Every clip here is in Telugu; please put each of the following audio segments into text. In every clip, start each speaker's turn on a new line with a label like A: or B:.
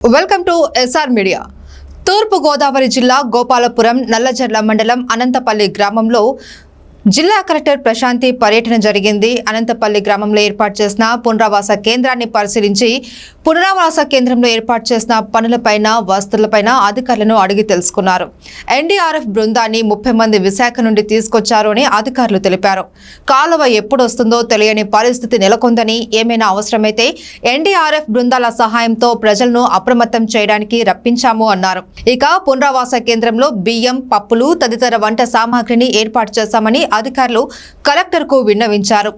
A: వెల్కమ్ టు ఎస్ఆర్ మీడియా తూర్పు గోదావరి జిల్లా గోపాలపురం నల్లజర్ల మండలం అనంతపల్లి గ్రామంలో జిల్లా కలెక్టర్ ప్రశాంతి పర్యటన జరిగింది. అనంతపల్లి గ్రామంలో ఏర్పాటు చేసిన పునరావాస కేంద్రాన్ని పరిశీలించి పునరావాస కేంద్రంలో ఏర్పాటు చేసిన పనులపైన వసతులపైన అధికారులను అడిగి తెలుసుకున్నారు. ఎన్డీఆర్ఎఫ్ బృందాన్ని ముప్పై మంది విశాఖ నుండి తీసుకొచ్చారు అని అధికారులు తెలిపారు. కాలువ ఎప్పుడు వస్తుందో తెలియని పరిస్థితి నెలకొందని ఏమైనా అవసరమైతే ఎన్డీఆర్ఎఫ్ బృందాల సహాయంతో ప్రజలను అప్రమత్తం చేయడానికి రప్పించాము అన్నారు. ఇక పునరావాస కేంద్రంలో బియ్యం పప్పులు తదితర వంట సామాగ్రిని ఏర్పాటు చేశామని అధికారులు కలెక్టర్కు విన్నవించారు.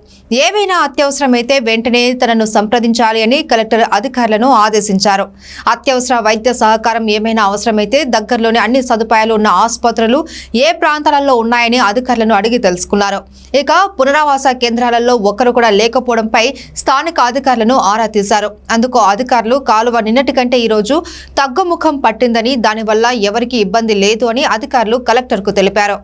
A: ఏవైనా అత్యవసరమైతే వెంటనే తనను సంప్రదించాలి అని కలెక్టర్ అధికారులను ఆదేశించారు. అత్యవసర వైద్య సహకారం ఏమైనా అవసరమైతే దగ్గరలోని అన్ని సదుపాయాలు ఉన్న ఆసుపత్రులు ఏ ప్రాంతాలలో ఉన్నాయని అధికారులను అడిగి తెలుసుకున్నారు. ఇక పునరావాస కేంద్రాలలో ఒక్కరు కూడా లేకపోవడంపై స్థానిక అధికారులను ఆరా తీశారు. అందుకు అధికారులు కాలువ నిన్నటి కంటే ఈరోజు తగ్గుముఖం పట్టిందని దానివల్ల ఎవరికీ ఇబ్బంది లేదు అని అధికారులు కలెక్టర్కు తెలిపారు.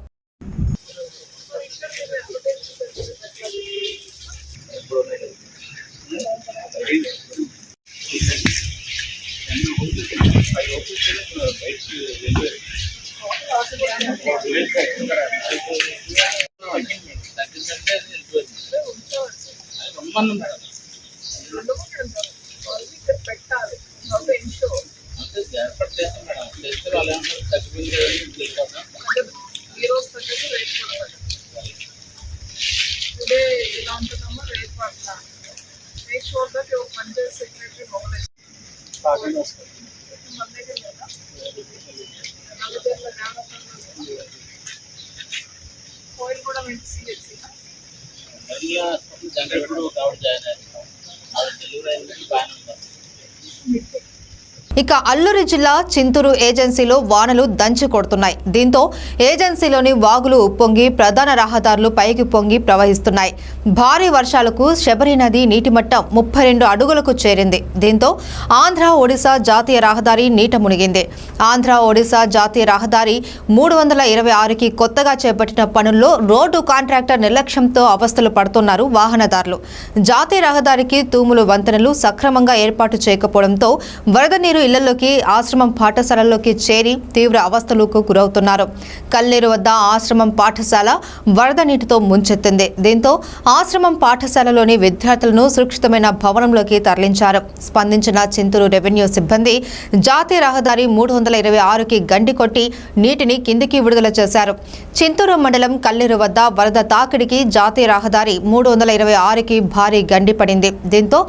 B: పెట్టాలి ఒక ఇంట్లో ఈ రోజు తగ్గదు రేపు కూడా తగ్గదు టుడే ఇలా ఉంటుందమ్మా రేపు అట్లా make sure that your panchayat secretary mobile మన కూడా
C: జాయిన్ అయ్యారు అది డెలివరీ
A: ఇక అల్లూరి జిల్లా చింతూరు ఏజెన్సీలో వానలు దంచి కొడుతున్నాయి. దీంతో ఏజెన్సీలోని వాగులు ఉప్పొంగి ప్రధాన రహదారులు పైకి పొంగి ప్రవహిస్తున్నాయి. భారీ వర్షాలకు శబరి నది నీటి మట్టం ముప్పై రెండు అడుగులకు చేరింది. దీంతో ఆంధ్ర ఒడిశా జాతీయ రహదారి నీట మునిగింది. ఆంధ్ర ఒడిశా జాతీయ రహదారి మూడు వందల ఇరవై ఆరుకి కొత్తగా చేపట్టిన పనుల్లో రోడ్డు కాంట్రాక్టర్ నిర్లక్ష్యంతో అవస్థలు పడుతున్నారు వాహనదారులు. జాతీయ రహదారికి తూములు వంతెనలు సక్రమంగా ఏర్పాటు చేయకపోవడంతో వరద నీరు ఇళ్ళలోకి ఆశ్రమం పాఠశాలల్లోకి చేరి తీవ్ర అవస్థలకు గురవుతున్నారు. కల్లేరు వద్ద ఆశ్రమం పాఠశాల వరద నీటితో ముంచెత్తింది. దీంతో ఆశ్రమం పాఠశాలలోని విద్యార్థులను సురక్షితమైన భవనంలోకి తరలించారు. స్పందించిన చింతూరు రెవెన్యూ సిబ్బంది జాతీయ రహదారి మూడు వందల ఇరవై ఆరుకి గండి కొట్టి నీటిని కిందికి విడుదల చేశారు. చింతూరు మండలం కల్లేరు వద్ద వరద తాకిడికి జాతీయ రహదారి మూడు వందల ఇరవై ఆరుకి భారీ గండి పడింది. దీంతో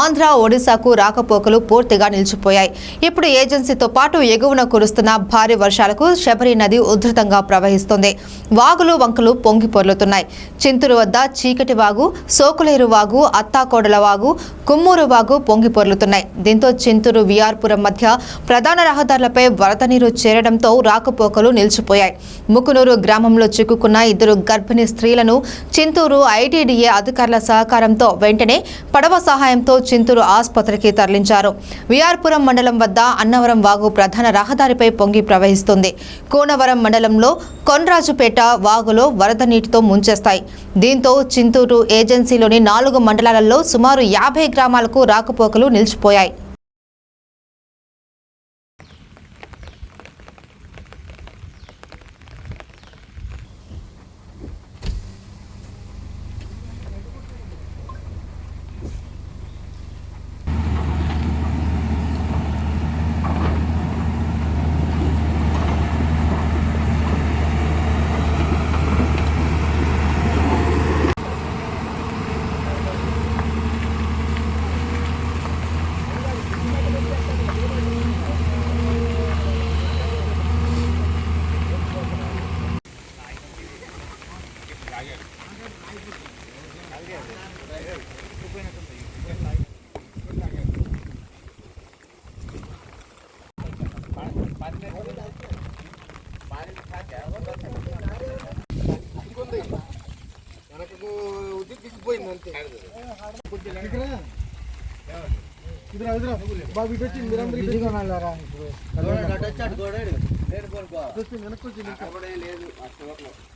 A: ఆంధ్ర ఒడిశాకు రాకపోకలు పూర్తిగా నిలిచిపోయాయి. ఇప్పుడు ఏజెన్సీతో పాటు ఎగువన కురుస్తున్న భారీ వర్షాలకు శబరి నది ఉధృతంగా ప్రవహిస్తుంది. వాగులు వంకలు పొంగి పొర్లుతున్నాయి. చింతూరు వద్ద చీకటి వాగు సోకులేరు వాగు అత్తాకోడల వాగు కుమ్మూరు వాగు పొంగి పొర్లుతున్నాయి. దీంతో చింతూరు విఆర్పురం మధ్య ప్రధాన రహదారులపై వరద నీరు చేరడంతో రాకపోకలు నిలిచిపోయాయి. ముకునూరు గ్రామంలో చిక్కుకున్న ఇద్దరు గర్భిణీ స్త్రీలను చింతూరు ఐటీడీఏ అధికారుల సహకారంతో వెంటనే పడవ సహాయంతో చింతూరు ఆసుపత్రికి తరలించారు. విఆర్పురం మండలం వద్ద అన్నవరం వాగు ప్రధాన రహదారిపై పొంగి ప్రవహిస్తుంది. కోనవరం మండలంలో కొన్రాజుపేట వాగులో వరద నీటితో ముంచేస్తాయి. దీంతో చింతూరు ఏజెన్సీలోని నాలుగు మండలాలలో సుమారు యాభై గ్రామాలకు రాకపోకలు నిలిచిపోయాయి.
D: వెనకకు దిగిపోయింది అంతే ఇదిరా ఇదిరా బాబు ఇటు వచ్చింది మీరందరూ ఇటు వచ్చింది వెనక్కి వచ్చింది ఇంకా. అటు వెళ్ళిపోండి లేదు, పోతే అందరం ఒక